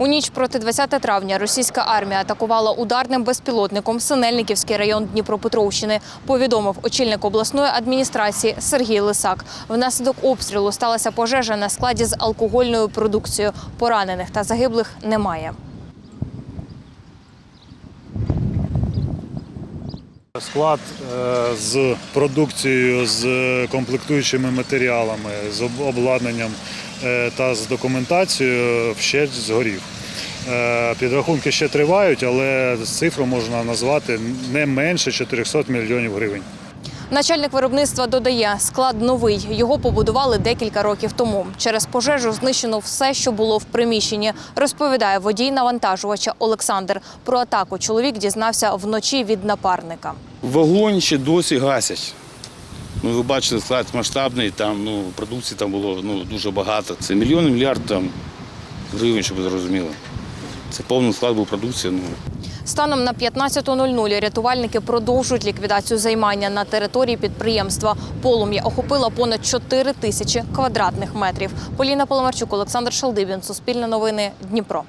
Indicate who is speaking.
Speaker 1: У ніч проти 20 травня російська армія атакувала ударним безпілотником Синельниківський район Дніпропетровщини. Повідомив очільник обласної адміністрації Сергій Лисак. Внаслідок обстрілу сталася пожежа на складі з алкогольною продукцією. Поранених та загиблих немає.
Speaker 2: Склад е, з продукцією, з комплектуючими матеріалами, з обладнанням та з документацією вщерть згорів. Е, Підрахунки ще тривають, але цифру можна назвати не менше 400 мільйонів гривень.
Speaker 1: Начальник виробництва додає, склад новий. Його побудували декілька років тому. Через пожежу знищено все, що було в приміщенні. Розповідає водій навантажувача Олександр. Про атаку чоловік дізнався вночі від напарника.
Speaker 3: Вогонь ще досі гасять. Ну, ви бачите, склад масштабний, там ну, продукції там було ну, дуже багато. Це мільйони мільярд там, гривень, щоб ви зрозуміли. Це повний склад був продукції. Ну,
Speaker 1: Станом на 15.00 рятувальники продовжують ліквідацію займання на території підприємства. Полум'я охопило понад 4 тисячі квадратних метрів. Поліна Поломарчук, Олександр Шалдибін, Суспільне новини, Дніпро.